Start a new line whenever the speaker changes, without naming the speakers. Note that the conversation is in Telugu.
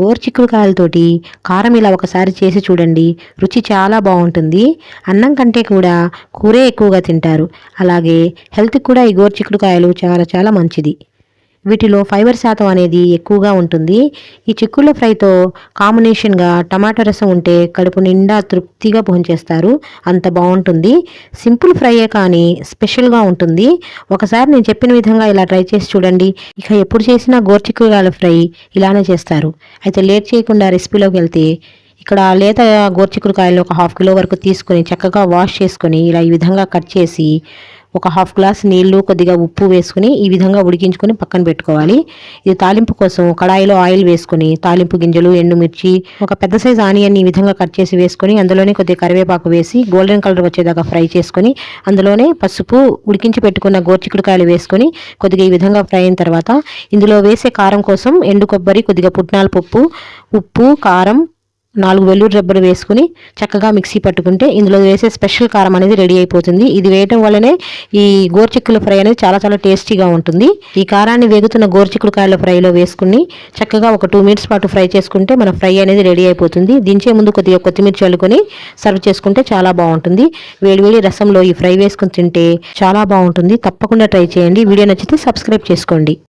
గోరుచిక్కుడుకాయలతోటి కారం ఇలా ఒకసారి చేసి చూడండి. రుచి చాలా బాగుంటుంది. అన్నం కంటే కూడా కూరే ఎక్కువగా తింటారు. అలాగే హెల్త్కి కూడా ఈ గోరుచిక్కుడుకాయలు చాలా చాలా మంచిది. వీటిలో ఫైబర్ శాతం అనేది ఎక్కువగా ఉంటుంది. ఈ చిక్కుళ్ళ ఫ్రైతో కాంబినేషన్గా టమాటో రసం ఉంటే కడుపు నిండా తృప్తిగా భోంచేస్తారు. అంత బాగుంటుంది. సింపుల్ ఫ్రైయే కానీ స్పెషల్గా ఉంటుంది. ఒకసారి నేను చెప్పిన విధంగా ఇలా ట్రై చేసి చూడండి. ఇక ఎప్పుడు చేసినా గోర్చిక్కుడుకాయల ఫ్రై ఇలానే చేస్తారు. అయితే లేట్ చేయకుండా రెసిపీలోకి వెళ్తే ఇక్కడ లేత గోర్చిక్కుడుకాయలు ఒక హాఫ్ కిలో వరకు తీసుకొని చక్కగా వాష్ చేసుకొని ఇలా ఈ విధంగా కట్ చేసి ఒక హాఫ్ గ్లాస్ నీళ్ళు కొద్దిగా ఉప్పు వేసుకుని ఈ విధంగా ఉడికించుకొని పక్కన పెట్టుకోవాలి. ఇది తాలింపు కోసం కడాయిలో ఆయిల్ వేసుకొని తాలింపు గింజలు ఎండుమిర్చి ఒక పెద్ద సైజ్ ఆనియన్ ఈ విధంగా కట్ చేసి వేసుకొని అందులోనే కొద్దిగా కరివేపాకు వేసి గోల్డెన్ కలర్ వచ్చేదాకా ఫ్రై చేసుకొని అందులోనే పసుపు ఉడికించి పెట్టుకున్న గోర్చిక్కుడుకాయలు వేసుకొని కొద్దిగా ఈ విధంగా ఫ్రై అయిన తర్వాత ఇందులో వేసే కారం కోసం ఎండు కొబ్బరి కొద్దిగా పుట్నాల పప్పు ఉప్పు కారం నాలుగు వెల్లుల్లి రబ్బలు వేసుకుని చక్కగా మిక్సీ పట్టుకుంటే ఇందులో వేసే స్పెషల్ కారం అనేది రెడీ అయిపోతుంది. ఇది వేయటం వల్లనే ఈ గోర్చిక్కుల ఫ్రై అనేది చాలా చాలా టేస్టీగా ఉంటుంది. ఈ కారాన్ని వేగుతున్న గోర్చిక్కుడు కాయల ఫ్రైలో వేసుకుని చక్కగా ఒక టూ మినిట్స్ పాటు ఫ్రై చేసుకుంటే మన ఫ్రై అనేది రెడీ అయిపోతుంది. దించే ముందు కొద్దిగా కొత్తిమీర చల్లుకొని సర్వ్ చేసుకుంటే చాలా బాగుంటుంది. వేడివేడి రసంలో ఈ ఫ్రై వేసుకుని తింటే చాలా బాగుంటుంది. తప్పకుండా ట్రై చేయండి. వీడియో నచ్చితే సబ్స్క్రైబ్ చేసుకోండి.